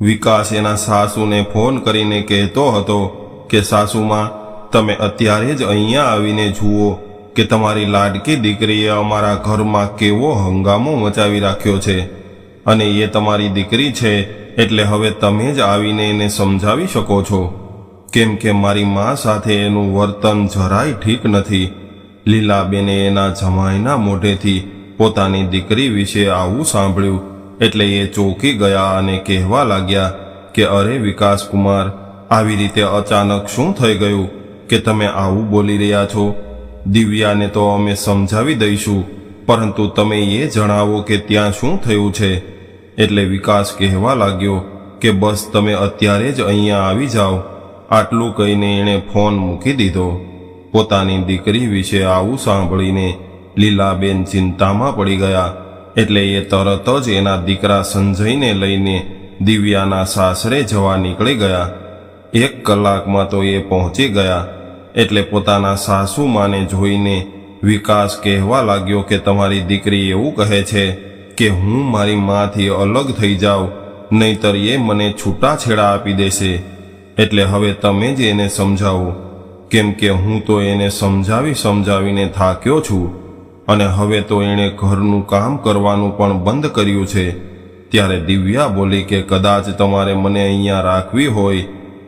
વિકાસ એના સાસુને ફોન કરીને કહેતો હતો કે, સાસુમાં, તમે અત્યારે જ અહીંયા આવીને જુઓ કે તમારી લાડકી દીકરીએ અમારા ઘરમાં કેવો હંગામો મચાવી રાખ્યો છે અને એ તમારી દીકરી છે એટલે હવે તમે જ આવીને એને સમજાવી શકો છો. કેમ કે મારી મા સાથે એનું વર્તન જરાય ઠીક નથી. લીલાબેને એના જમાઈના મોઢેથી પોતાની દીકરી વિશે આવું સાંભળ્યું એટલે એ ચોંકી ગયા અને કહેવા લાગ્યા કે, અરે વિકાસ કુમાર આવી રીતે અચાનક શું થઈ ગયું કે તમે આવું બોલી રહ્યા છો? દિવ્યાને તો અમે સમજાવી દઈશું, પરંતુ તમે એ જણાવો કે ત્યાં શું થયું છે. એટલે વિકાસ કહેવા લાગ્યો કે, બસ તમે અત્યારે જ અહીંયા આવી જાઓ. આટલું કહીને એણે ફોન મૂકી દીધો. પોતાની દીકરી વિશે આવું સાંભળીને લીલાબેન ચિંતામાં પડી ગયા. એટલે એ તરત જ એના દીકરા સંજયને લઈને દિવ્યાના સાસરે જવા નીકળી ગયા. એક કલાકમાં તો એ પહોંચી ગયા, એટલે પોતાના સાસુ માને જોઈને વિકાસ કહેવા લાગ્યો કે તમારી દીકરી એવું કહે છે કે હું મારી માથી અલગ થઈ જાઉં, નહીતર એ મને છૂટાછેડા આપી દેશે. એટલે હવે તમે જ એને સમજાવો. કેમ કે હું તો એને સમજાવી સમજાવીને થાક્યો છું. અને હવે તો એણે ઘરનું કામ કરવાનું પણ બંધ કર્યું છે. ત્યારે દિવ્યા બોલી કે, કદાચ તમારે મને અહીંયા રાખવી હોય,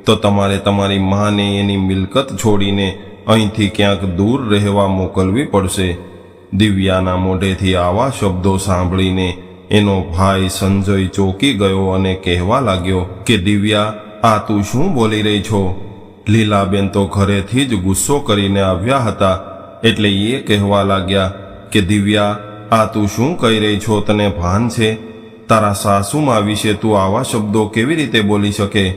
તો તમારે તમારી માને એની મિલકત છોડીને અહીંથી ક્યાંક દૂર રહેવા મોકલવી પડશે. દિવ્યાના મોઢેથી આવા શબ્દો સાંભળીને એનો ભાઈ સંજય ચોકી ગયો અને કહેવા લાગ્યો કે, દિવ્યા, આ તું શું બોલી રહી છો? લીલાબેન તો ઘરેથી જ ગુસ્સો કરીને આવ્યા હતા, એટલે એ કહેવા લાગ્યા કે દિવ્યા, આ તું શું કહી રહી છો? તને ભાન છે? તારા સાસુમાં વિશે તું આવા શબ્દો કેવી રીતે બોલી શકે?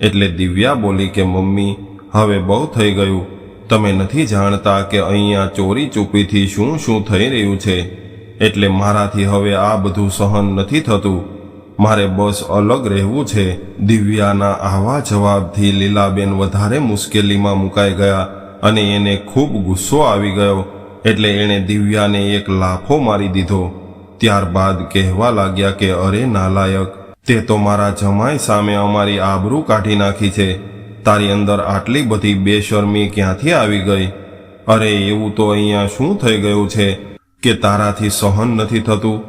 એટલે દિવ્યા બોલી કે, મમ્મી, હવે બહુ થઈ ગયું. તમે નથી જાણતા કે અહીંયા ચોરી ચૂપીથી શું શું થઈ રહ્યું છે. એટલે મારાથી હવે આ બધું સહન નથી થતું. મારે બસ અલગ રહેવું છે. દિવ્યાના આવા જવાબથી લીલાબેન વધારે મુશ્કેલીમાં મુકાઈ ગયા અને એને ખૂબ ગુસ્સો આવી ગયો. એટલે એણે દિવ્યાને એક લાફો મારી દીધો. ત્યારબાદ કહેવા લાગ્યા કે, અરે નાલાયક, તે તો મારા જમાઈ સામે અમારી આબરૂ કાઢી નાખી છે. તારી અંદર આટલી બધી બેશરમી ક્યાંથી આવી ગઈ? અરે, એવું તો અહીંયા શું થઈ ગયું છે કે તારાથી સહન નથી થતું?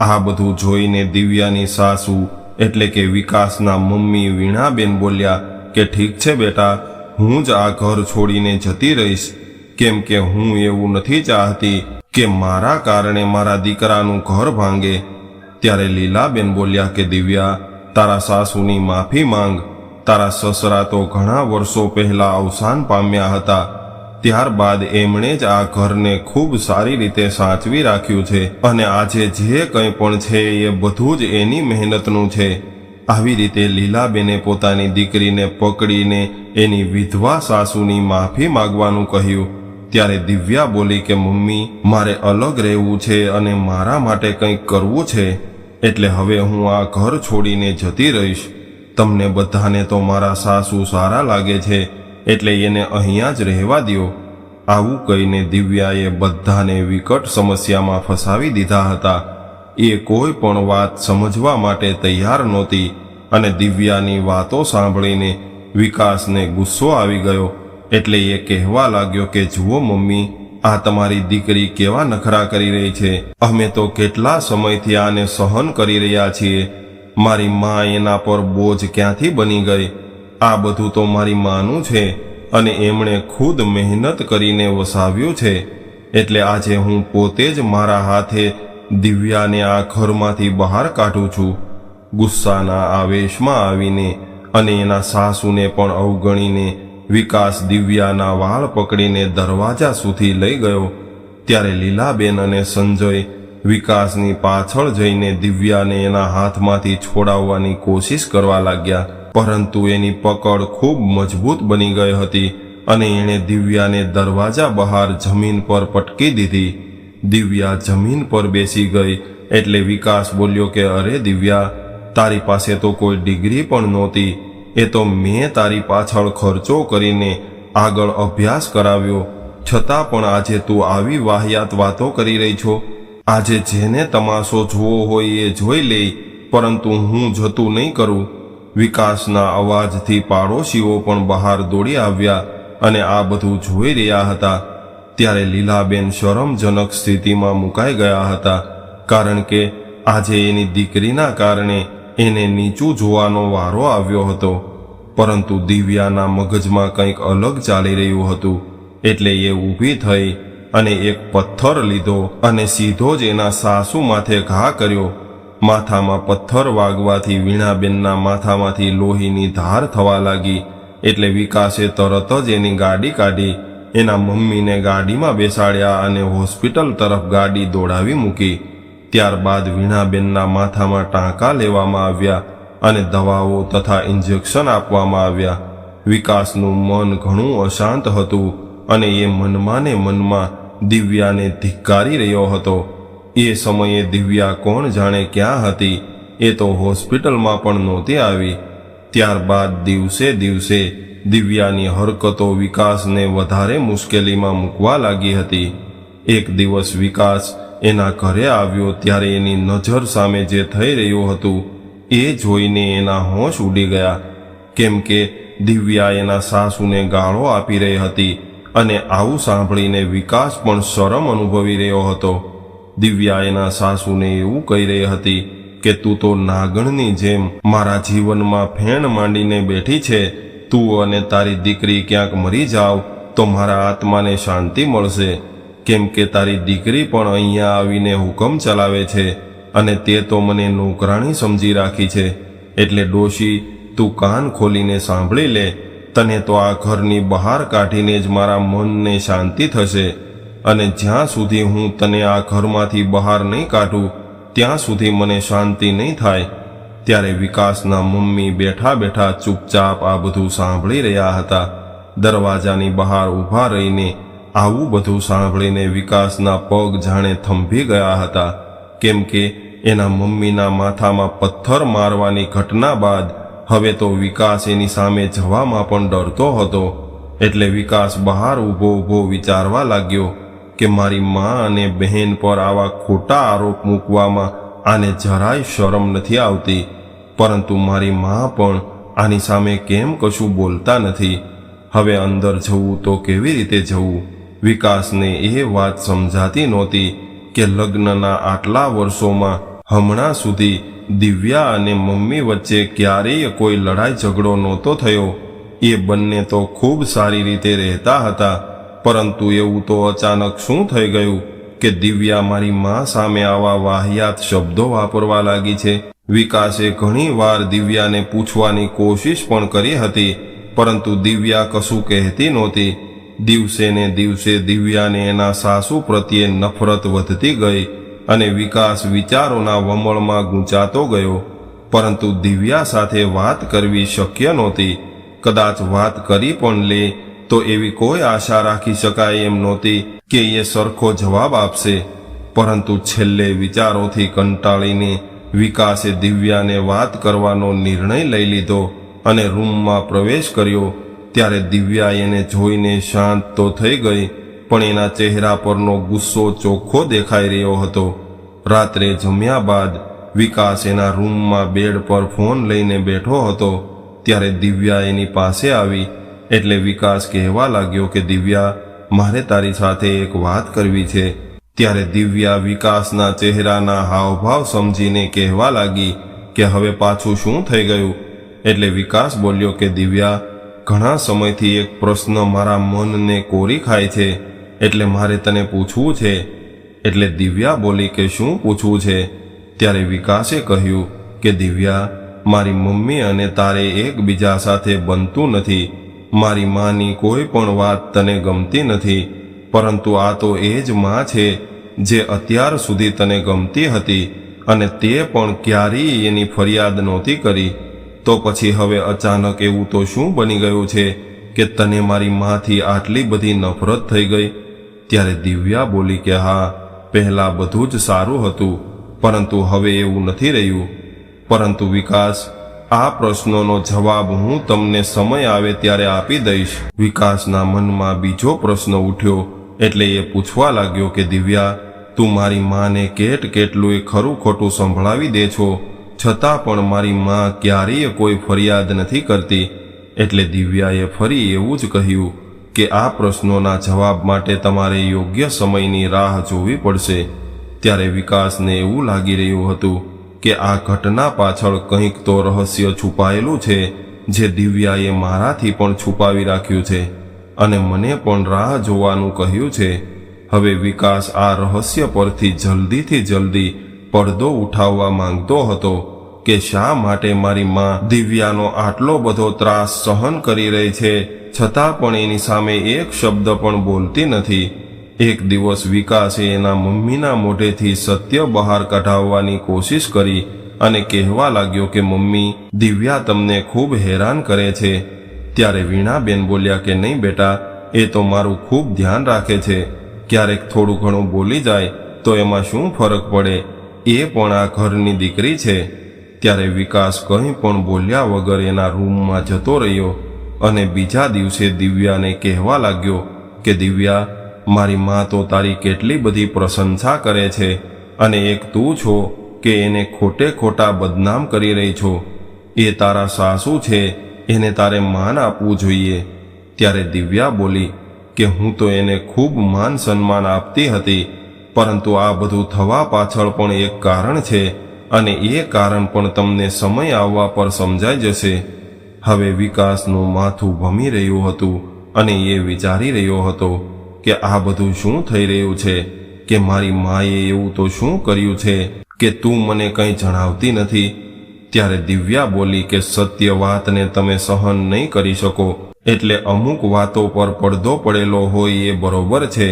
આ બધું જોઈને દિવ્યાની સાસુ, એટલે કે વિકાસના મમ્મી વીણાબેન બોલ્યા કે, ઠીક છે બેટા, હું જ આ ઘર છોડીને જતી રહીશ. કેમ કે હું એવું નથી ચાહતી કે મારા કારણે મારા દીકરાનું ઘર ભાંગે. ત્યારે લીલાબેન બોલ્યા કે, દિવ્યા, તારા સાસુની માફી માંગ. તારા સસરા તો ઘણા વર્ષો પહેલા અવસાન પામ્યા હતા. ત્યારબાદ એમણે જ આ ઘરને ખૂબ સારી રીતે સાચવી રાખ્યું છે અને આજે જે કંઈ પણ છે એ બધું જ એની મહેનતનું છે. આવી રીતે લીલાબેને પોતાની દીકરીને પકડીને એની વિધવા સાસુની માફી માગવાનું કહ્યું. ત્યારે દિવ્યા બોલી કે, મમ્મી, મારે અલગ રહેવું છે અને મારા માટે કંઈક કરવું છે. એટલે હવે હું આ ઘર છોડીને જતી રહીશ. તમને બધાને તો મારા સાસુ સારા લાગે છે, એટલે એને અહીંયા જ રહેવા દ્યો. આવું કહીને દિવ્યાએ બધાને વિકટ સમસ્યામાં ફસાવી દીધા હતા. એ કોઈ પણ વાત સમજવા માટે તૈયાર નહોતી અને દિવ્યાની વાતો સાંભળીને વિકાસને ગુસ્સો આવી ગયો. એટલે એ કહેવા લાગ્યો કે, જુઓ મમ્મી, આ તમારી દીકરી કેવા નખરા કરી રહી છે. અમે તો કેટલા સમયથી આને સહન કરી રહ્યા છીએ. મારી મા એના પર બોજ ક્યાંથી બની ગઈ? આ બધું તો મારી માનું છે અને એમણે ખુદ મહેનત કરીને વસાવ્યું છે. એટલે આજે હું પોતે જ મારા હાથે દિવ્યાને આ ઘરમાંથી બહાર કાઢું છું. ગુસ્સાના આવેશમાં આવીને અને એના સાસુને પણ અવગણીને વિકાસ દિવ્યાના વાળ પકડીને દરવાજા સુધી લઈ ગયો. ત્યારે લીલાબેન અને સંજય વિકાસની પાછળ જઈને દિવ્યાને એના હાથમાંથી છોડાવવાની કોશિશ કરવા લાગ્યા. પરંતુ એની પકડ ખૂબ મજબૂત બની ગઈ હતી અને એણે દિવ્યાને દરવાજા બહાર જમીન પર પટકી દીધી. દિવ્યા જમીન પર બેસી ગઈ એટલે વિકાસ બોલ્યો કે, અરે દિવ્યા, તારી પાસે તો કોઈ ડિગ્રી પણ નહોતી. એ તો મેં તારી પાછળ ખર્ચો કરીને આગળ અભ્યાસ કરાવ્યો. છતાં પણ આજે તું આવી વાહિયાત વાતો કરી રહી છો. આજે જેને તમાશો જોવો હોય એ જોઈ લે, પરંતુ હું જતું નહીં કરું. વિકાસના અવાજથી પાડોશીઓ પણ બહાર દોડી આવ્યા અને આ બધું જોઈ રહ્યા હતા. ત્યારે લીલાબેન શરમજનક સ્થિતિમાં મુકાઈ ગયા હતા, કારણ કે આજે એની દીકરીના કારણે એને નીચું જોવાનો વારો આવ્યો હતો. પરંતુ દિવ્યાના મગજમાં કંઈક અલગ ચાલી રહ્યું હતું. એટલે એ ઊભી થઈ અને એક પથ્થર લીધો અને સીધો જ એના સાસુ માથે ઘા કર્યો. માથામાં પથ્થર વાગવાથી વીણાબેનના માથામાંથી લોહીની ધાર થવા લાગી. એટલે વિકાસે તરત જ એની ગાડી કાઢી. એના મમ્મીને ગાડીમાં બેસાડ્યા અને હોસ્પિટલ તરફ ગાડી દોડાવી મૂકી. ત્યારબાદ વીણાબેનના માથામાં ટાંકા લેવામાં આવ્યા અને દવાઓ તથા ઇન્જેક્શન આપવામાં આવ્યા. વિકાસનું મન ઘણું અશાંત હતું અને એ મનમાં ને મનમાં દિવ્યાને ધિક્કારી રહ્યો હતો. એ સમયે દિવ્યા કોણ જાણે ક્યાં હતી, એ તો હોસ્પિટલમાં પણ નહોતી આવી. ત્યારબાદ દિવસે દિવસે દિવ્યાની હરકતો વિકાસને વધારે મુશ્કેલીમાં મૂકવા લાગી હતી. એક દિવસ વિકાસ એના ઘરે આવ્યો ત્યારે એની નજર સામે જે થઈ રહ્યું હતું, એ જોઈને એના હોશ ઉડી ગયા. કેમ કે દિવ્યા એના સાસુને ગાળો આપી રહી હતી અને આવું સાંભળીને વિકાસ પણ શરમ અનુભવી રહ્યો હતો. દિવ્યા એના સાસુને એવું કહી રહી હતી કે, તું તો નાગણની જેમ મારા જીવનમાં ફેણ માંડીને બેઠી છે. તું અને તારી દીકરી ક્યાંક મરી જાવ તો મારા આત્માને શાંતિ મળશે. કેમ કે તારી દીકરી પણ અહીંયા આવીને હુકમ ચલાવે છે અને તે તો મને નોકરાણી સમજી રાખી છે. એટલે ડોશી, તું કાન ખોલીને સાંભળી લે. તને તો આ ઘરની બહાર કાઢીને જ મારા મનને શાંતિ થશે. અને જ્યાં સુધી હું તને આ ઘરમાંથી બહાર નહીં કાઢું, ત્યાં સુધી મને શાંતિ નહીં થાય. ત્યારે વિકાસના મમ્મી બેઠા બેઠા ચૂપચાપ આ બધું સાંભળી રહ્યા હતા. દરવાજાની બહાર ઊભા રહીને આવું બધું સાંભળીને વિકાસના પગ જાણે થંભી ગયા હતા, કેમ કે એના મમ્મીના માથામાં પથ્થર મારવાની ઘટના બાદ હવે તો વિકાસ એની સામે જવામાં પણ ડરતો હતો. એટલે વિકાસ બહાર ઊભો ઊભો વિચારવા લાગ્યો કે મારી મા અને બહેન પર આવા ખોટા આરોપ મૂકવામાં આને જરાય શરમ નથી આવતી. પરંતુ મારી મા પણ આની સામે કેમ કશું બોલતા નથી. હવે અંદર જવું તો કેવી રીતે જવું? વિકાસને એ વાત સમજાતી નહોતી કે લગ્નના આટલા વર્ષોમાં હમણાં સુધી દિવ્યા અને મમ્મી વચ્ચે ક્યારેય કોઈ લડાઈ ઝઘડો નહોતો થયો. એ બંને તો ખૂબ સારી રીતે રહેતા હતા, પરંતુ એવું તો અચાનક શું થઈ ગયું કે દિવ્યા મારી મા સામે આવા વાહિયાત શબ્દો વાપરવા લાગી છે? વિકાસે ઘણી વાર દિવ્યાને પૂછવાની કોશિશ પણ કરી હતી, પરંતુ દિવ્યા કશું કહેતી નહોતી. દિવસે ને દિવસે દિવ્યાને એના સાસુ પ્રત્યે નફરત વધતી ગઈ અને વિકાસ વિચારોના વમળમાં ગૂંચાતો ગયો. પરંતુ દિવ્યા સાથે વાત કરવી શક્ય નહોતી. કદાચ વાત કરી પણ લે, તો એવી કોઈ આશા રાખી શકાય એમ નહોતી કે એ સરખો જવાબ આપશે. પરંતુ છેલ્લે વિચારોથી કંટાળીને વિકાસે દિવ્યાને વાત કરવાનો નિર્ણય લઈ લીધો અને રૂમમાં પ્રવેશ કર્યો. ત્યારે દિવ્યા એને જોઈને શાંત તો થઈ ગઈ, પણ એના ચહેરા પરનો ગુસ્સો ચોખ્ખો દેખાઈ રહ્યો હતો. રાત્રે જમ્યા બાદ વિકાસ એના રૂમમાં બેડ પર ફોન લઈને બેઠો હતો. ત્યારે દિવ્યા એની પાસે આવી, એટલે વિકાસ કહેવા લાગ્યો કે, દિવ્યા, મારે તારી સાથે એક વાત કરવી છે. ત્યારે દિવ્યા વિકાસના ચહેરાના હાવભાવ સમજીને કહેવા લાગી કે, હવે પાછું શું થઈ ગયું? એટલે વિકાસ બોલ્યો કે, દિવ્યા ઘણા સમયથી એક પ્રશ્ન મારા મનને કોરી ખાય છે, એટલે મારે તને પૂછવું છે. એટલે દિવ્યા બોલી કે શું પૂછવું છે? ત્યારે વિકાસે કહ્યું કે, દિવ્યા, મારી મમ્મી અને તારે એકબીજા સાથે બનતું નથી. મારી માની કોઈ પણ વાત તને ગમતી નથી. પરંતુ આ તો એ જ માં છે, જે અત્યાર સુધી તને ગમતી હતી અને તે પણ ક્યારેય એની ફરિયાદ નહોતી કરી. તો પછી હવે અચાનક એવું તો શું બની ગયું છે કે તને મારી માથી આટલી બધી નફરત થઈ ગઈ? ત્યારે દિવ્યા બોલી કે, હા, પહેલા બધું જ સારું હતું, પરંતુ હવે એવું નથી રહ્યું. પરંતુ વિકાસ, આ પ્રશ્નોનો જવાબ હું તમને સમય આવે ત્યારે આપી દઈશ. વિકાસના મનમાં બીજો પ્રશ્ન ઉઠ્યો, એટલે એ પૂછવા લાગ્યો કે, દિવ્યા, તું મારી માને કેટ કેટલું ખરું ખોટું સંભળાવી દે છો? છતાં પણ મારી માં ક્યારેય કોઈ ફરિયાદ નથી કરતી. એટલે દિવ્યાએ ફરી એવું જ કહ્યું કે આ પ્રશ્નોના જવાબ માટે તમારે યોગ્ય સમયની રાહ જોવી પડશે. ત્યારે વિકાસને એવું લાગી રહ્યું હતું કે આ ઘટના પાછળ કંઈક તો રહસ્ય છુપાયેલું છે, જે દિવ્યાએ મારાથી પણ છુપાવી રાખ્યું છે. અને મને પણ રાહ જોવાનું કહ્યું છે. હવે વિકાસ આ રહસ્ય પરથી જલ્દીથી જલ્દી પડદો ઉઠાવવા માંગતો હતો કે શા માટે મારી માં દિવ્યાનો આટલો બધો ત્રાસ સહન કરી રહી છે, છતાં પણ એની સામે એક શબ્દ પણ બોલતી નથી. એક દિવસ વિકાસે એના મમ્મીના મોઢેથી સત્ય બહાર કઢાવવાની કોશિશ કરી અને કહેવા લાગ્યો કે, મમ્મી, દિવ્યા તમને ખૂબ હેરાન કરે છે. ત્યારે વીણાબેન બોલ્યા કે, નહીં બેટા, એ તો મારું ખૂબ ધ્યાન રાખે છે. ક્યારેક થોડું ઘણું બોલી જાય તો એમાં શું ફરક પડે? એ પણ આ ઘરની દીકરી છે. ત્યારે વિકાસ કંઈ પણ બોલ્યા વગર એના રૂમમાં જતો રહ્યો અને બીજા દિવસે દિવ્યાને કહેવા લાગ્યો કે, દિવ્યા, મારી મા તો તારી કેટલી બધી પ્રશંસા કરે છે અને એક તું છો કે એને ખોટે ખોટા બદનામ કરી રહી છો. એ તારા સાસુ છે, એને તારે માન આપવું જોઈએ. ત્યારે દિવ્યા બોલી કે, હું તો એને ખૂબ માન સન્માન આપતી હતી પરંતુ આ બધું થવા પાછળ પણ એક કારણ છે અને એ કારણ પણ તમને સમય આવવા પર સમજાઈ જશે. હવે વિકાસનું માથું ભમી રહ્યું હતું અને એ વિચારી રહ્યો હતો કે આ બધું શું થઈ રહ્યું છે, કે મારી માએ એવું તો શું કર્યું છે, કે તું મને કંઈ જણાવતી નથી. ત્યારે દિવ્યા બોલી કે સત્ય વાતને તમે સહન નહીં કરી શકો, એટલે અમુક વાતો પર પડદો પડેલો હોય એ બરોબર છે.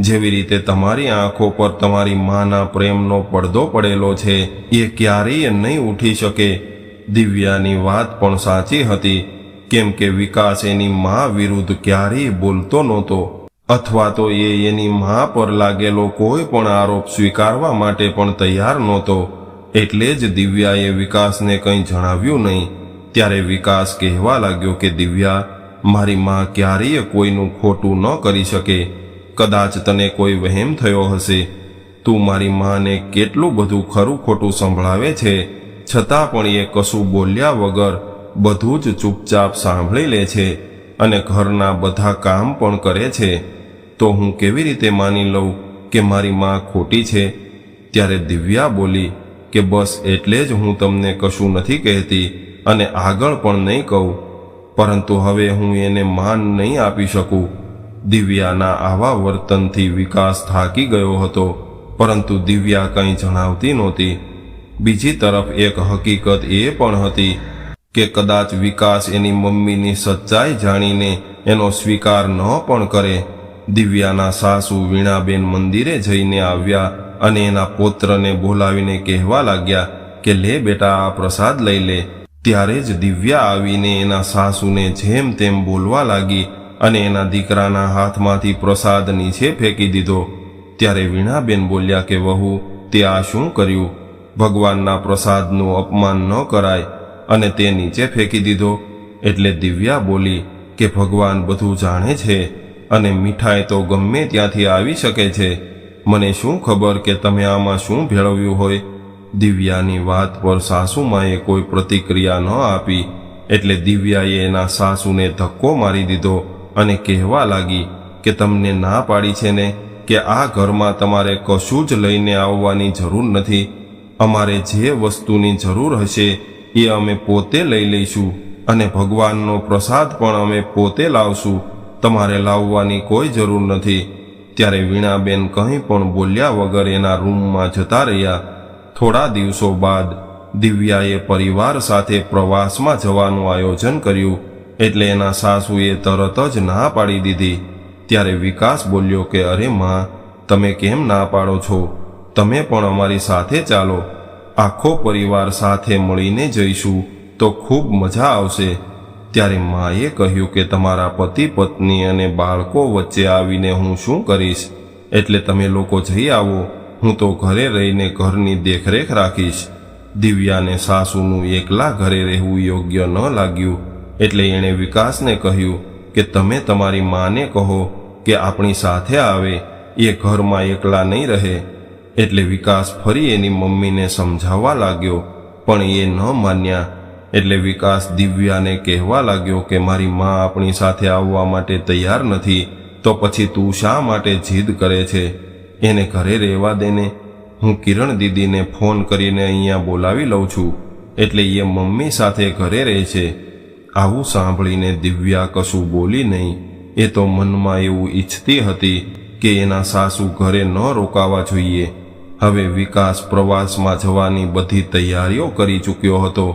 જેવી રીતે તમારી આંખો પર તમારી માના પ્રેમનો પડદો પડેલો છે, એ ક્યારેય નહીં ઉઠી શકે. દિવ્યાની વાત પણ સાચી હતી, કેમ કે વિકાસ એની મા વિરુદ્ધ ક્યારેય બોલતો નહોતો. અથવા તો એ એની મા પર લાગેલો કોઈ પણ આરોપ સ્વીકારવા માટે પણ તૈયાર નહોતો. એટલે જ દિવ્યાએ વિકાસને કંઈ જણાવ્યું નહીં. ત્યારે વિકાસ કહેવા લાગ્યો કે, દિવ્યા, મારી મા ક્યારેય કોઈનું ખોટું ન કરી શકે. કદાચ તને કોઈ વહેમ થયો હશે. તું મારી માને કેટલું બધું ખરું ખોટું સંભળાવે છે, છતાં પણ એ કશું બોલ્યા વગર બધું જ ચૂપચાપ સાંભળી લે છે અને ઘરના બધા કામ પણ કરે છે. તો હું કેવી રીતે માની લઉં કે મારી માં ખોટી છે? ત્યારે દિવ્યા બોલી કે બસ એટલે જ હું તમને કશું નથી કહેતી અને આગળ પણ નહીં કહું. પરંતુ હવે હું એને માન નહીં આપી શકું. દિવ્યાના આવા વર્તનથી વિકાસ થાકી ગયો હતો, પરંતુ દિવ્યા કંઈ જણાવતી નહોતી. બીજી તરફ એક હકીકત એ પણ હતી કે કદાચ વિકાસ એની મમ્મીની સચ્ચાઈ જાણીને એનો સ્વીકાર ન પણ કરે, દિવ્યાના સાસુ વીણાબેન મંદિરે જઈને આવ્યા અને એના પોત્રને બોલાવીને કહેવા લાગ્યા કે, લે બેટા, આ પ્રસાદ લઈ લે. ત્યારે જ દિવ્યા આવીને એના સાસુને જેમ તેમ બોલવા લાગી અને એના દીકરાના હાથમાંથી પ્રસાદ નીચે ફેંકી દીધો. ત્યારે વીણાબેન બોલ્યા કે, વહુ, તે આ શું કર્યું? ભગવાનના પ્રસાદનું અપમાન ન કરાય. અને તે નીચે ફેંકી દીધો. એટલે દિવ્યા બોલી કે, ભગવાન બધું જાણે છે અને મીઠાઈ તો ગમે ત્યાંથી આવી શકે છે. મને શું ખબર કે તમે આમાં શું ભેળવ્યું હોય? દિવ્યાની વાત પર સાસુમાએ કોઈ પ્રતિક્રિયા ન આપી. એટલે દિવ્યાએ એના સાસુને ધક્કો મારી દીધો અને કહેવા લાગી કે તમને ના પાડી છે ને કે આ ઘરમાં તમારે કશું જ લઈને આવવાની જરૂર નથી. અમારે જે વસ્તુની જરૂર હશે એ અમે પોતે લઈ લઈશું અને ભગવાનનો પ્રસાદ પણ અમે પોતે લાવશું. તમારે લાવવાની કોઈ જરૂર નથી. ત્યારે વીણાબેન કંઈ પણ બોલ્યા વગર એના રૂમમાં જતા રહ્યા. થોડા દિવસો બાદ દિવ્યાએ પરિવાર સાથે પ્રવાસમાં જવાનું આયોજન કર્યું. એટલે એના સાસુએ તરત જ ના પાડી દીધી. ત્યારે વિકાસ બોલ્યો કે, અરે માં, તમે કેમ ના પાડો છો? તમે પણ અમારી સાથે ચાલો. આખો પરિવાર સાથે મળીને જઈશું તો ખૂબ મજા આવશે. ત્યારે માએ કહ્યું કે, તમારા પતિ, પત્ની અને બાળકો વચ્ચે આવીને હું શું કરીશ? એટલે તમે લોકો જઈ આવો. હું તો ઘરે રહીને ઘરની દેખરેખ રાખીશ. દિવ્યાને સાસુનું એકલા ઘરે રહેવું યોગ્ય ન લાગ્યું. એટલે એણે વિકાસને કહ્યું કે તમે તમારી માને કહો કે આપણી સાથે આવે, એ ઘરમાં એકલા નહીં રહે. એટલે વિકાસ ફરી એની મમ્મીને સમજાવવા લાગ્યો, પણ એ ન માન્યા. એટલે વિકાસ દિવ્યાને કહેવા લાગ્યો કે મારી મા આપણી સાથે આવવા માટે તૈયાર નથી, તો પછી તું શા માટે જીદ કરે છે? એને ઘરે રહેવા દેને. હું કિરણ દીદીને ફોન કરીને અહીંયા બોલાવી લઉં છું. એટલે એ મમ્મી સાથે ઘરે રહે છે. આવું સાંભળીને દિવ્યા કશું બોલી નહીં. એ તો મનમાં એવું ઈચ્છતી હતી કે એના સાસુ ઘરે ન રોકાવા જોઈએ. હવે વિકાસ પ્રવાસમાં જવાની બધી તૈયારીઓ કરી ચૂક્યો હતો.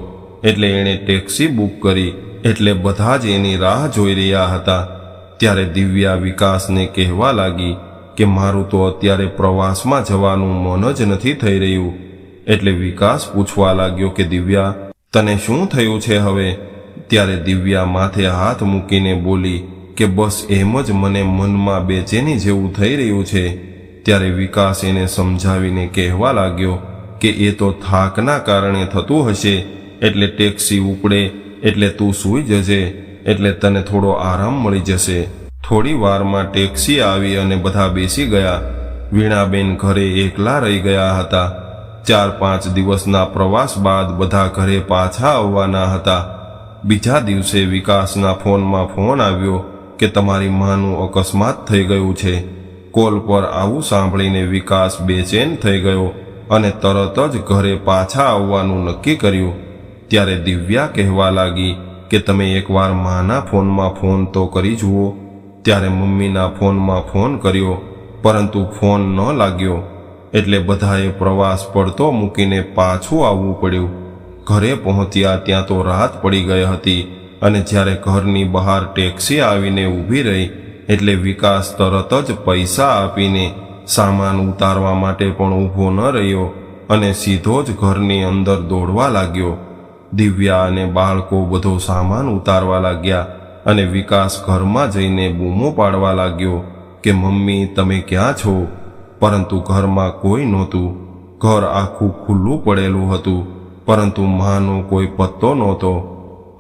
એટલે એણે ટેક્સી બુક કરી, એટલે બધા જ એની રાહ જોઈ રહ્યા હતા. ત્યારે દિવ્યા વિકાસને કહેવા લાગી કે મારું તો અત્યારે પ્રવાસમાં જવાનું મન જ નથી થઈ રહ્યું. એટલે વિકાસ પૂછવા લાગ્યો કે દિવ્યા, તને શું થયું છે હવે? ત્યારે દિવ્યા માથે હાથ મૂકીને બોલી, કે બસ એમ જ મને મનમાં બેચેની જેવું થઈ રહ્યું છે. ત્યારે વિકાસ એને સમજાવીને કહેવા લાગ્યો કે એ તો થાકના કારણે થતું હશે, એટલે ટેક્સી ઉપડે, એટલે તું સૂઈ જજે, એટલે તને થોડો આરામ મળી જશે. થોડી વારમાં ટેક્સી આવી અને બધા બેસી ગયા. વીણાબેન ઘરે એકલા રહી ગયા હતા. ચાર પાંચ દિવસના પ્રવાસ બાદ બધા ઘરે પાછા આવવાના હતા. બીજા દિવસે વિકાસના ફોનમાં ફોન આવ્યો કે તમારી માનું અકસ્માત થઈ ગયું છે. કોલ પર આવું સાંભળીને વિકાસ બેચેન થઈ ગયો અને તરત જ ઘરે પાછા આવવાનું નક્કી કર્યું. ત્યારે દિવ્યા કહેવા લાગી કે તમે એકવાર માના ફોનમાં ફોન તો કરી જુઓ. ત્યારે મમ્મીના ફોનમાં ફોન કર્યો, પરંતુ ફોન ન લાગ્યો. એટલે બધાએ પ્રવાસ પડતો મૂકીને પાછું આવવું પડ્યું. ઘરે પહોંચ્યા ત્યાં તો રાત પડી ગઈ હતી અને જ્યારે ઘરની બહાર ટેક્સી આવીને ઊભી રહી એટલે વિકાસ તરત જ પૈસા આપીને સામાન ઉતારવા માટે પણ ઊભો ન રહ્યો અને સીધો જ ઘરની અંદર દોડવા લાગ્યો. દિવ્યા અને બાળકો બધો સામાન ઉતારવા લાગ્યા અને વિકાસ ઘરમાં જઈને બૂમો પાડવા લાગ્યો કે, મમ્મી, તમે ક્યાં છો? પરંતુ ઘરમાં કોઈ નહોતું. ઘર આખું ખુલ્લું પડેલું હતું. પરંતુ માનો કોઈ પત્તો નહોતો.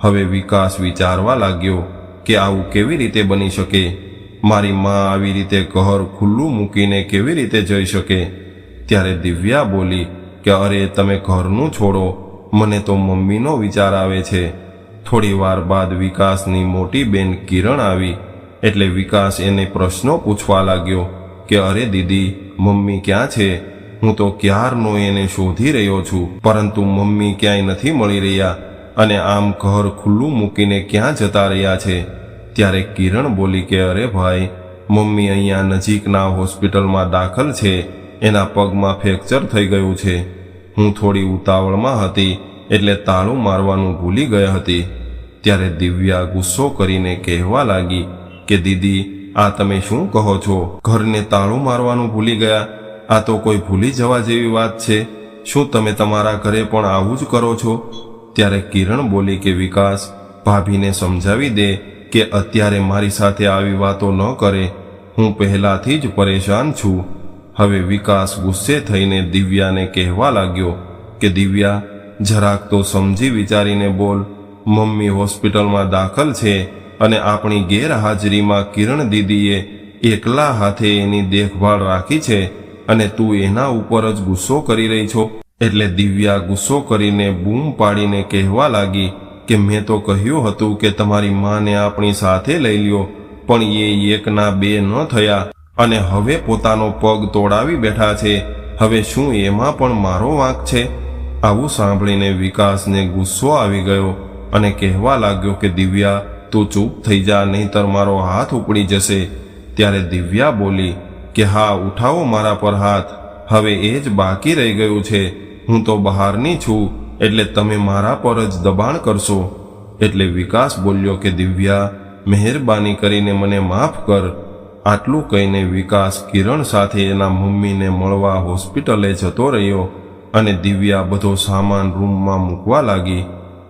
હવે વિકાસ વિચારવા લાગ્યો કે આવું કેવી રીતે બની શકે? મારી માં આવી રીતે ઘર ખુલ્લું મૂકીને કેવી રીતે જઈ શકે? ત્યારે દિવ્યા બોલી કે અરે તમે ઘરનું છોડો. મને તો મમ્મીનો વિચાર આવે છે. થોડી વાર બાદ વિકાસની મોટી બેન કિરણ આવી. એટલે વિકાસ એને પ્રશ્નો પૂછવા લાગ્યો કે અરે દીદી, મમ્મી ક્યાં છે? હું તો ક્યારનો એને શોધી રહ્યો છું, પરંતુ મમ્મી ક્યાંય નથી મળી રહ્યા અને આમ ઘર ખુલ્લું મૂકીને ક્યાં જતા રહ્યા છે? ત્યારે કિરણ બોલી કે, અરે ભાઈ, મમ્મી અહીંયા નજીકના હોસ્પિટલમાં દાખલ છે. એના પગમાં ફ્રેક્ચર થઈ ગયું છે. હું થોડી ઉતાવળમાં હતી, એટલે તાળું મારવાનું ભૂલી ગઈ હતી. ત્યારે દિવ્યા ગુસ્સો કરીને કહેવા લાગી કે, દીદી, આ તમે શું કહો છો? ઘરને તાળું મારવાનું ભૂલી ગયા? આ તો કોઈ ભૂલી જવા જેવી વાત છે. શું તમે તમારા ઘરે પણ આવું જ કરો છો? ત્યારે કિરણ બોલી કે, વિકાસ, ભાભીને સમજાવી દે કે અત્યારે મારી સાથે આવી વાતો ન કરે. હું પહેલાથી જ પરેશાન છું. હવે વિકાસ ગુસ્સે થઈને દિવ્યાને કહેવા લાગ્યો કે, દિવ્યા, જરાક તો સમજી વિચારીને બોલ. મમ્મી હોસ્પિટલમાં દાખલ છે અને આપણી ગેરહાજરીમાં કિરણ દીદીએ એકલા હાથે એની દેખભાળ રાખી છે. અને તું એના ઉપર જ ગુસ્સો કરી રહી છો? એટલે દિવ્યા ગુસ્સો કરીને બૂમ પાડીને કહેવા લાગી કે મેં તો કહ્યું હતું કે તમારી માને આપણી સાથે લઈ લ્યો, પણ એ એકના બે ન થયા અને હવે પોતાનો પગ તોડાવી બેઠા છે. હવે શું એમાં પણ મારો વાંક છે? આવું સાંભળીને વિકાસને ગુસ્સો આવી ગયો અને કહેવા લાગ્યો કે દિવ્યા, તું ચૂપ થઈ જા, નહીતર મારો હાથ ઉપડી જશે. ત્યારે દિવ્યા બોલી કે હા, ઉઠાવો મારા પર હાથ. હવે એ જ બાકી રહી ગયું છે. હું તો બહારની છું, એટલે તમે મારા પર જ દબાણ કરશો. એટલે વિકાસ બોલ્યો કે, દિવ્યા, મહેરબાની કરીને મને માફ કર. આટલું કહીને વિકાસ કિરણ સાથે એના મમ્મીને મળવા હોસ્પિટલે જતો રહ્યો અને દિવ્યા બધો સામાન રૂમમાં મૂકવા લાગી.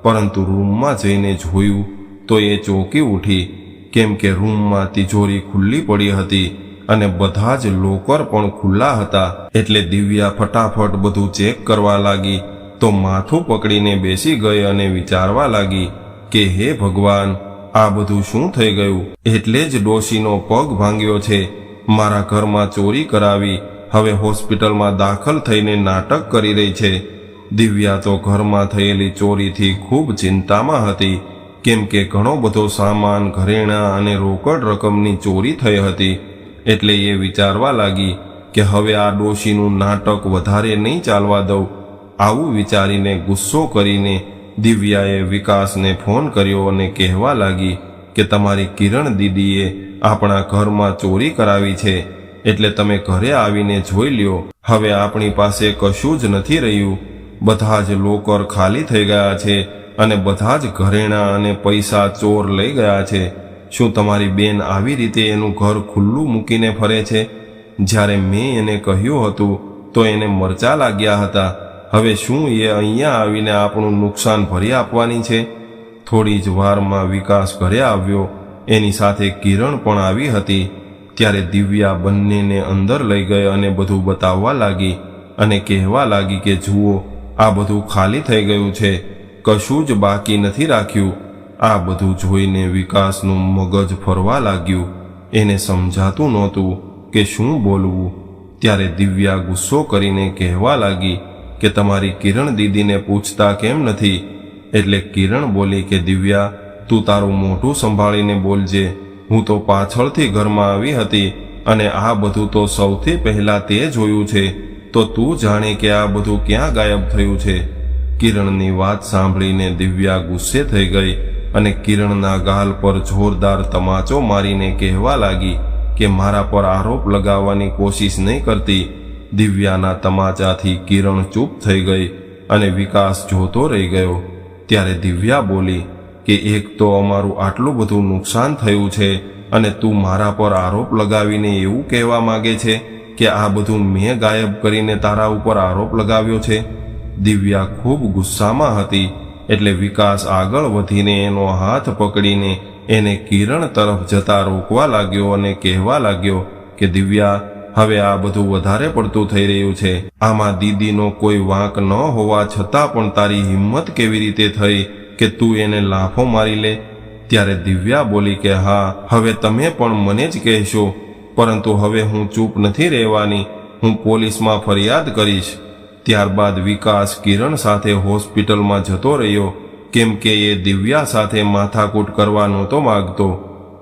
પરંતુ રૂમમાં જઈને જોયું તો એ ચોંકી ઉઠી, કેમ કે રૂમમાં તિજોરી ખુલ્લી પડી હતી. અને બધા જ લોકર પણ ખુલ્લા હતા. એટલે દિવ્યા ફટાફટ બધું ચેક કરવા લાગી. તો માથું પકડીને બેસી ગઈ અને વિચારવા લાગી કે, હે ભગવાન, આ બધું શું થઈ ગયું? એટલે જ ડોશીનો પગ ભાંગ્યો છે. મારા ઘરમાં ચોરી કરાવી. હવે હોસ્પિટલમાં દાખલ થઈને નાટક કરી રહી છે. દિવ્યા તો ઘરમાં થયેલી ચોરીથી ખૂબ ચિંતામાં હતી. કેમ કે ઘણો બધો સામાન, ઘરેણાં અને રોકડ રકમની ચોરી થઈ હતી. એટલે એ વિચારવા લાગી કે હવે આ ડોશીનું નાટક વધારે નહીં ચાલવા દઉં. આવું વિચારીને ગુસ્સો કરીને દિવ્યાએ વિકાસને ફોન કર્યો અને કહેવા લાગી કે તમારી કિરણ દીદીએ આપણા ઘરમાં ચોરી કરાવી છે, એટલે તમે ઘરે આવીને જોઈ લ્યો. હવે આપણી પાસે કશું જ નથી રહ્યું. બધા જ લોકર ખાલી થઈ ગયા છે અને બધા જ ઘરેણાં અને પૈસા ચોર લઈ ગયા છે. શું તમારી બેન આવી રીતે એનું ઘર ખુલ્લું મૂકીને ફરે છે? જ્યારે મેં એને કહ્યું હતું, તો એને મરચા લાગ્યા હતા. હવે શું એ અહીંયા આવીને આપણું નુકસાન ભરી આપવાની છે? થોડી જ વારમાં વિકાસ ઘરે આવ્યો. એની સાથે કિરણ પણ આવી હતી. ત્યારે દિવ્યા બંનેને અંદર લઈ ગઈ અને બધું બતાવવા લાગી અને કહેવા લાગી કે, જુઓ, આ બધું ખાલી થઈ ગયું છે. કશું જ બાકી નથી રાખ્યું. આ બધું જોઈને વિકાસનું મગજ ફરવા લાગ્યું. એને સમજાતું નહોતું કે શું બોલવું. ત્યારે દિવ્યા ગુસ્સો કરીને કહેવા લાગી કે તમારી કિરણ દીદીને પૂછતા કેમ નથી? એટલે કિરણ બોલી કે, દિવ્યા, તું તારું મોઢું સંભાળીને બોલજે. હું તો પાછળથી ઘરમાં આવી હતી અને આ બધું તો સૌથી પહેલા તે જોયું છે. તો તું જાણે કે આ બધું ક્યાં ગાયબ થયું છે. કિરણની વાત સાંભળીને દિવ્યા ગુસ્સે થઈ ગઈ. અને કિરણના ગાલ પર જોરદાર તમાચો મારીને કહેવા લાગી કે મારા પર આરોપ લગાવવાની કોશિશ નહીં કરતી. દિવ્યાના તમાચાથી કિરણ ચૂપ થઈ ગઈ અને વિકાસ જોતો રહી ગયો. ત્યારે દિવ્યા બોલી કે એક તો અમારું આટલું બધું નુકસાન થયું છે અને તું મારા પર આરોપ લગાવીને એવું કહેવા માગે છે કે આ બધું મેં ગાયબ કરીને તારા ઉપર આરોપ લગાવ્યો છે. દિવ્યા ખૂબ ગુસ્સામાં હતી એટલે વિકાસ આગળ વધીને એનો હાથ પકડીને એને કિરણ તરફ જતા રોકવા લાગ્યો અને કહેવા લાગ્યો કે, દિવ્યા, હવે આ બધું વધારે પડતું થઈ રહ્યું છે. આમાં દીદીનો કોઈ વાંક ન હોવા છતાં પણ તારી હિંમત કેવી રીતે થઈ કે તું એને લાફો મારી લે? ત્યારે દિવ્યા બોલી કે, હા, હવે તમે પણ મને જ કહેશો. પરંતુ હવે હું ચૂપ નથી રહેવાની. હું પોલીસમાં ફરિયાદ કરીશ. ત્યારબાદ વિકાસ કિરણ સાથે હોસ્પિટલમાં જતો રહ્યો. કેમ કે એ દિવ્યા સાથે માથાકૂટ કરવા નહોતો માગતો.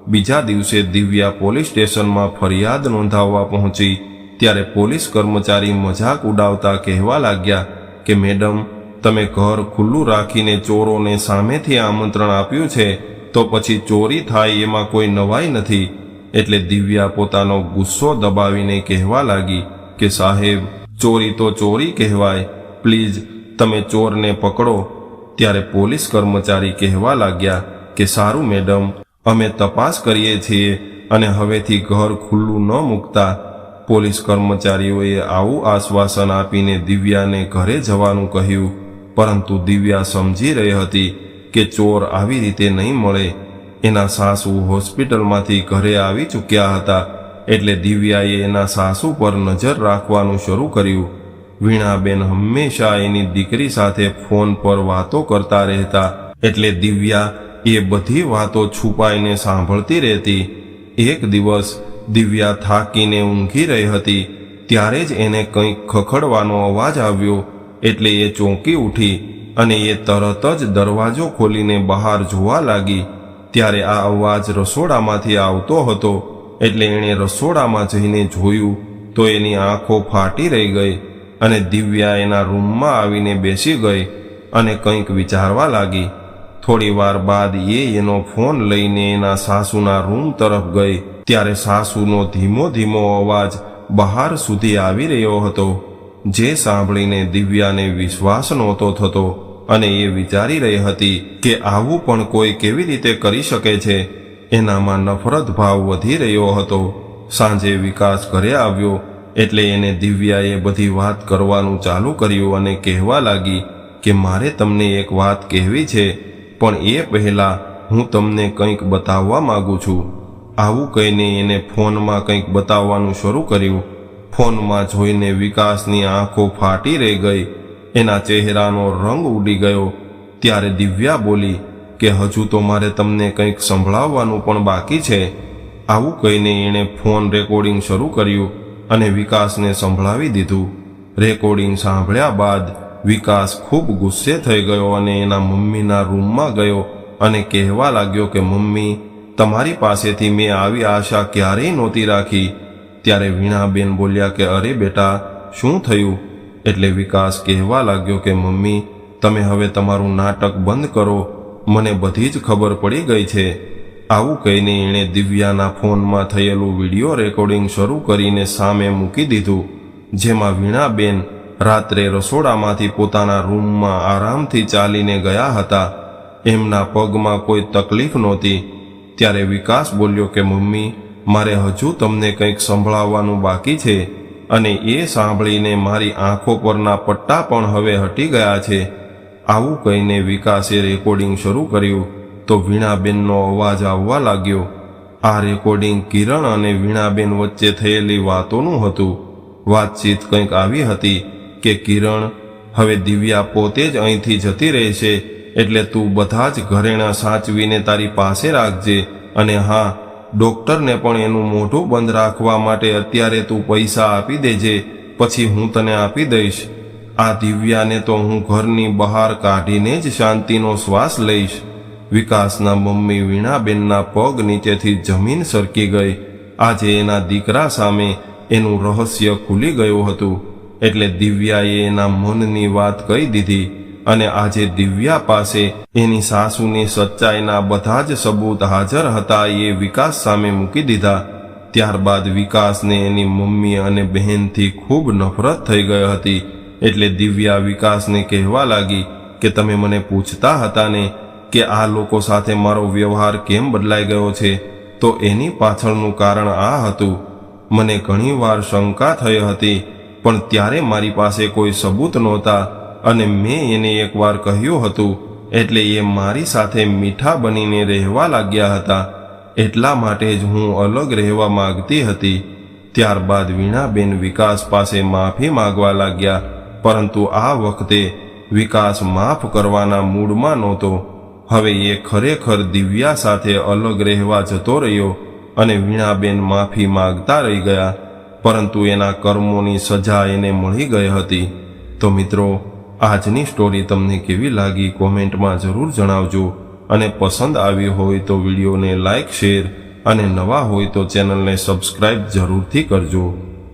બીજા દિવસે દિવ્યા પોલીસ સ્ટેશનમાં ફરિયાદ નોંધાવવા પહોંચી. ત્યારે પોલીસ કર્મચારી મજાક ઉડાવતા કહેવા લાગ્યા કે, મેડમ, તમે ઘર ખુલ્લું રાખીને ચોરોને સામેથી આમંત્રણ આપ્યું છે, તો પછી ચોરી થાય એમાં કોઈ નવાઈ નથી. એટલે દિવ્યા પોતાનો ગુસ્સો દબાવીને કહેવા લાગી કે, સાહેબ ચોરી તો ચોરી કહેવાય. પ્લીઝ, તમે ચોરને પકડો. ત્યારે પોલીસ કર્મચારી કહેવા લાગ્યા કે, સારું મેડમ, અમે તપાસ કરીએ છીએ અને હવેથી ઘર ખુલ્લું ન મૂકતા. પોલીસ કર્મચારીઓએ આવું આશ્વાસન આપીને દિવ્યાને ઘરે જવાનું કહ્યું. પરંતુ દિવ્યા સમજી રહી હતી કે ચોર આવી રીતે નહીં મળે. એના સાસુ હોસ્પિટલમાંથી ઘરે આવી ચૂક્યા હતા. એટલે દિવ્યાએ એના સાસુ પર નજર રાખવાનું શરૂ કર્યું. વીણાબેન હંમેશા એની દીકરી સાથે ફોન પર વાતો કરતા રહેતા, એટલે દિવ્યા એ બધી વાતો છુપાઈને સાંભળતી રહેતી. એક દિવસ દિવ્યા થાકીને ઊંઘી રહી હતી, ત્યારે જ એને કંઈક ખખડવાનો અવાજ આવ્યો, એટલે એ ચોંકી ઉઠી અને એ તરત જ દરવાજો ખોલીને બહાર જોવા લાગી. ત્યારે આ અવાજ રસોડામાંથી આવતો હતો. એટલે એણે રસોડામાં જઈને જોયું તો એની આંખો ફાટી રહી ગઈ અને દિવ્યા એના રૂમમાં આવીને બેસી ગઈ અને કંઈક વિચારવા લાગી. થોડી વાર બાદ એ એનો ફોન લઈને એના સાસુના રૂમ તરફ ગઈ. ત્યારે સાસુનો ધીમો ધીમો અવાજ બહાર સુધી આવી રહ્યો હતો, જે સાંભળીને દિવ્યાને વિશ્વાસ નહોતો થતો અને એ વિચારી રહી હતી કે આવું પણ કોઈ કેવી રીતે કરી શકે છે. એનામાં નફરત ભાવ વધી રહ્યો હતો. સાંજે વિકાસ ઘરે આવ્યો, એટલે એને દિવ્યાએ બધી વાત કરવાનું ચાલુ કર્યું અને કહેવા લાગી કે મારે તમને એક વાત કહેવી છે, પણ એ પહેલાં હું તમને કંઈક બતાવવા માગું છું. આવું કહીને એને ફોનમાં કંઈક બતાવવાનું શરૂ કર્યું. ફોનમાં જોઈને વિકાસની આંખો ફાટી રહી ગઈ. એના ચહેરાનો રંગ ઉડી ગયો. ત્યારે દિવ્યા બોલી કે હજુ તો મારે તમને કંઈક સંભળાવવાનું પણ બાકી છે. આવું કહીને એણે ફોન રેકોર્ડિંગ શરૂ કર્યું અને વિકાસને સંભળાવી દીધું. રેકોર્ડિંગ સાંભળ્યા બાદ વિકાસ ખૂબ ગુસ્સે થઈ ગયો અને એના મમ્મીના રૂમમાં ગયો અને કહેવા લાગ્યો કે, મમ્મી, તમારી પાસેથી મેં આવી આશા ક્યારેય નહોતી રાખી. ત્યારે વીણાબેન બોલ્યા કે, અરે બેટા, શું થયું? એટલે વિકાસ કહેવા લાગ્યો કે, મમ્મી, તમે હવે તમારું નાટક બંધ કરો. મને બધી જ ખબર પડી ગઈ છે. આવું કહીને એણે દિવ્યાના ફોનમાં થયેલું વીડિયો રેકોર્ડિંગ શરૂ કરીને સામે મૂકી દીધું, જેમાં વીણાબેન રાત્રે રસોડામાંથી પોતાના રૂમમાં આરામથી ચાલીને ગયા હતા. એમના પગમાં કોઈ તકલીફ નહોતી. ત્યારે વિકાસ બોલ્યો કે, મમ્મી, મારે હજુ તમને કંઈક સંભળાવવાનું બાકી છે, અને એ સાંભળીને મારી આંખો પરના પટ્ટા પણ હવે હટી ગયા છે. આવું કહીને વિકાસે રેકોર્ડિંગ શરૂ કર્યું તો વીણાબેનનો અવાજ આવવા લાગ્યો. આ રેકોર્ડિંગ કિરણ અને વીણાબેન વચ્ચે થયેલી વાતોનું હતું. વાતચીત કંઈક આવી હતી કે કિરણ, હવે દિવ્યા પોતે જ અહીંથી જતી રહેશે, એટલે તું બધા જ ઘરેણાં સાચવીને તારી પાસે રાખજે, અને હા, ડોક્ટરને પણ એનું મોઢું બંધ રાખવા માટે અત્યારે તું પૈસા આપી દેજે, પછી હું તને આપી દઈશ. આ દિવ્યાને તો હું ઘરની બહાર કાઢીને જ શાંતિનો શ્વાસ લઈશ. વિકાસના મમ્મી વીણાબેનના પગ નીચેથી જમીન સરકી ગઈ. આજે એના દીકરા સામે એનું રહસ્ય ખુલી ગયું હતું. એટલે દિવ્યાએ એના મનની વાત કહી દીધી અને આજે દિવ્યા પાસે એની સાસુની સચ્ચાઈના બધા જ સબૂત હાજર હતા એ વિકાસ સામે મૂકી દીધા. ત્યારબાદ વિકાસને એની મમ્મી અને બહેનથી ખૂબ નફરત થઈ ગઈ હતી. એટલે દિવ્યા વિકાસને કહેવા લાગી કે તમે મને પૂછતા હતા ને કે આ લોકો સાથે મારો વ્યવહાર કેમ બદલાઈ ગયો છે? તો એની પાછળનું કારણ આ હતું. મને ઘણીવાર શંકા થઈ હતી, પણ ત્યારે મારી પાસે કોઈ સબૂત નહોતા અને મેં એને એકવાર કહ્યું હતું, એટલે એ મારી સાથે મીઠા બનીને રહેવા લાગ્યા હતા. એટલા માટે જ હું અલગ રહેવા માગતી હતી. ત્યારબાદ વીણાબેન વિકાસ પાસે માફી માંગવા લાગ્યા પરંતુ આ વખતે વિકાસ માફ કરવાના મૂડમાં નહોતો. હવે એ ખરેખર દિવ્યા સાથે અલગ રહેવા જતો રહ્યો અને વીણાબેન માફી માંગતા રહી ગયા, પરંતુ એના કર્મોની સજા એને મળી ગઈ હતી. તો મિત્રો, આજની સ્ટોરી તમને કેવી લાગી કોમેન્ટમાં જરૂર જણાવજો અને પસંદ આવી હોય તો વિડીયોને લાઇક શેર અને નવા હોય તો ચેનલને સબસ્ક્રાઇબ જરૂરથી કરજો.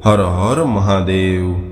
હર હર મહાદેવ.